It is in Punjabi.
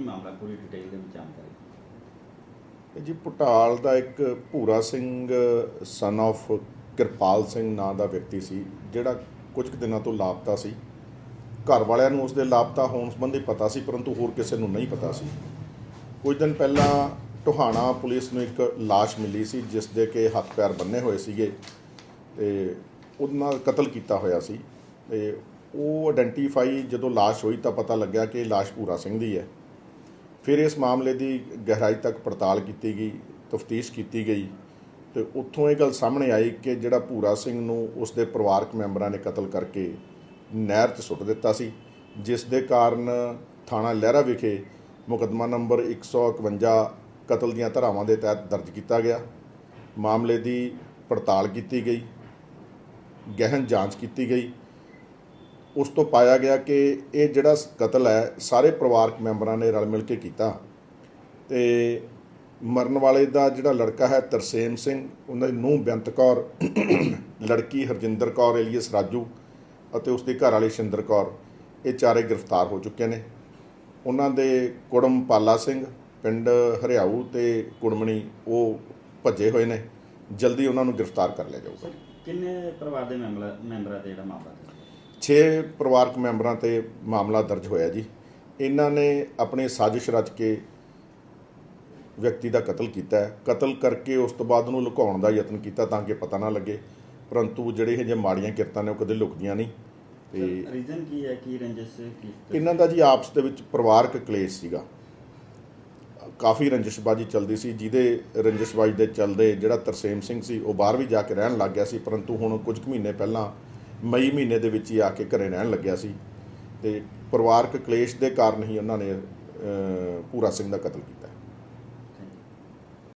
ਮਾਮਲਾ ਪੂਰੀ ਡਿਟੇਲ ਦੇ ਵਿੱਚ ਜਾਣਕਾਰੀ? ਜੀ ਪਟਾਲ ਦਾ ਇੱਕ ਭੂਰਾ ਸਿੰਘ ਸਨ of ਕਿਰਪਾਲ ਸਿੰਘ ਨਾਂ ਦਾ ਵਿਅਕਤੀ ਸੀ, ਜਿਹੜਾ ਕੁਝ ਕੁ ਦਿਨਾਂ ਤੋਂ ਲਾਪਤਾ ਸੀ। ਘਰ ਵਾਲਿਆਂ ਨੂੰ ਉਸਦੇ ਲਾਪਤਾ ਹੋਣ ਸੰਬੰਧੀ ਪਤਾ ਸੀ, ਪਰੰਤੂ ਹੋਰ ਕਿਸੇ ਨੂੰ ਨਹੀਂ ਪਤਾ ਸੀ। ਕੁਝ ਦਿਨ ਪਹਿਲਾਂ ਟੋਹਾਣਾ ਪੁਲਿਸ ਨੂੰ ਇੱਕ ਲਾਸ਼ ਮਿਲੀ ਸੀ, ਜਿਸ ਦੇ ਕਿ ਹੱਥ ਪੈਰ ਬੰਨੇ ਹੋਏ ਸੀਗੇ ਤੇ ਉਹਨਾਂ ਨਾਲ ਕਤਲ ਕੀਤਾ ਹੋਇਆ ਸੀ। ਤੇ ਉਹ ਆਇਡੈਂਟੀਫਾਈ ਜਦੋਂ ਲਾਸ਼ ਹੋਈ ਤਾਂ ਪਤਾ ਲੱਗਿਆ ਕਿ ਇਹ ਲਾਸ਼ ਭੂਰਾ ਸਿੰਘ ਦੀ ਹੈ। ਫਿਰ ਇਸ ਮਾਮਲੇ ਦੀ ਗਹਿਰਾਈ ਤੱਕ ਪੜਤਾਲ ਕੀਤੀ ਗਈ, ਤਫਤੀਸ਼ ਕੀਤੀ ਗਈ ਤੇ ਉੱਥੋਂ ਇਹ ਗੱਲ ਸਾਹਮਣੇ ਆਈ ਕਿ ਜਿਹੜਾ ਭੂਰਾ ਸਿੰਘ ਨੂੰ ਉਸਦੇ ਪਰਿਵਾਰਕ ਮੈਂਬਰਾਂ ਨੇ ਕਤਲ ਕਰਕੇ ਨਹਿਰ 'ਚ ਸੁੱਟ ਦਿੱਤਾ ਸੀ, ਜਿਸ ਦੇ ਕਾਰਨ ਥਾਣਾ ਲਹਿਰਾ ਵਿਖੇ ਮੁਕੱਦਮਾ ਨੰਬਰ 151 ਕਤਲ ਦੀਆਂ ਧਾਰਾਵਾਂ ਦੇ ਤਹਿਤ ਦਰਜ ਕੀਤਾ ਗਿਆ। ਮਾਮਲੇ ਦੀ ਪੜਤਾਲ ਕੀਤੀ ਗਈ, ਗਹਿਨ ਜਾਂਚ ਕੀਤੀ ਗਈ ਉਸ ਤੋਂ ਪਾਇਆ ਗਿਆ ਕਿ ਇਹ ਜਿਹੜਾ ਕਤਲ ਹੈ, ਸਾਰੇ ਪਰਿਵਾਰਕ ਮੈਂਬਰਾਂ ਨੇ ਰਲ ਮਿਲ ਕੇ ਕੀਤਾ। ਤੇ ਮਰਨ ਵਾਲੇ ਦਾ ਜਿਹੜਾ ਲੜਕਾ ਹੈ ਤਰਸੇਮ ਸਿੰਘ ਉਹਨਾਂ ਦੀ ਨੂੰਹ ਬੇਅੰਤ ਕੌਰ, ਲੜਕੀ ਹਰਜਿੰਦਰ ਕੌਰ ਏਲੀਅਸ ਰਾਜੂ ਅਤੇ ਉਸ ਦੀ ਘਰ ਵਾਲੇ ਸ਼ਿੰਦਰ ਕੌਰ, ਇਹ ਚਾਰੇ ਗ੍ਰਿਫਤਾਰ ਹੋ ਚੁੱਕੇ ਨੇ। ਉਹਨਾਂ ਦੇ ਕੁੜਮ ਪਾਲਾ ਸਿੰਘ, ਪਿੰਡ ਹਰਿਆਊ ਤੇ ਕੁੜਮਣੀ, ਉਹ ਭੱਜੇ ਹੋਏ ਨੇ। ਜਲਦੀ ਉਹਨਾਂ ਨੂੰ ਗ੍ਰਿਫਤਾਰ ਕਰ ਲਿਆ ਜਾਊਗਾ। ਕਿੰਨੇ ਪਰਿਵਾਰ ਦੇ ਮੈਂਬਰ ਮੈਂਬਰਾਂ ਤੇ ਜਿਹੜਾ ਮਾਮਲਾ ਹੈ? 6 ਪਰਿਵਾਰਕ ਮੈਂਬਰਾਂ ਤੇ ਮਾਮਲਾ ਦਰਜ ਹੋਇਆ ਜੀ। ਇਹਨਾਂ ਨੇ ਆਪਣੀ ਸਾਜ਼ਿਸ਼ ਰਚ ਕੇ ਵਿਅਕਤੀ ਦਾ ਕਤਲ ਕੀਤਾ ਹੈ। ਕਤਲ ਕਰਕੇ ਉਸ ਤੋਂ ਬਾਅਦ ਉਹਨੂੰ ਲੁਕਾਉਣ ਦਾ ਯਤਨ ਕੀਤਾ ਤਾਂ ਕਿ ਪਤਾ ਨਾ ਲੱਗੇ। ਪਰੰਤੂ ਜਿਹੜੇ ਇਹ ਜੇ ਮਾੜੀਆਂ ਕਿਰਤਾਂ ਨੇ ਉਹ ਕਦੇ ਲੁਕਦੀਆਂ ਨਹੀਂ। ਤੇ ਰੀਜ਼ਨ ਕੀ ਹੈ? ਕੀ ਰੰਜਿਸ਼ ਕੀ ਇਹਨਾਂ ਦਾ ਜੀ ਆਪਸ ਦੇ ਵਿੱਚ ਪਰਿਵਾਰਕ ਕਲੇਸ਼ ਸੀਗਾ। ਕਾਫੀ ਰੰਜਿਸ਼ਬਾਜੀ ਚੱਲਦੀ ਸੀ। ਜਿਹਦੇ ਰੰਜਿਸ਼ਬਾਜੀ ਦੇ ਚੱਲਦੇ ਜਿਹੜਾ ਤਰਸੇਮ ਸਿੰਘ ਸੀ ਉਹ ਬਾਹਰ ਵੀ ਜਾ ਕੇ ਰਹਿਣ ਲੱਗ ਗਿਆ ਸੀ। ਪਰੰਤੂ ਹੁਣ ਕੁਝ ਕੁ ਮਹੀਨੇ ਪਹਿਲਾਂ ਮਈ ਮਹੀਨੇ ਦੇ ਵਿੱਚ ਹੀ ਆ ਕੇ ਘਰੇ ਰਹਿਣ ਲੱਗਿਆ ਸੀ ਤੇ ਪਰਿਵਾਰਕ ਕਲੇਸ਼ ਦੇ ਕਾਰਨ ਹੀ ਉਹਨਾਂ ਨੇ ਅਹ, ਭੂਰਾ ਸਿੰਘ ਦਾ ਕਤਲ ਕੀਤਾ।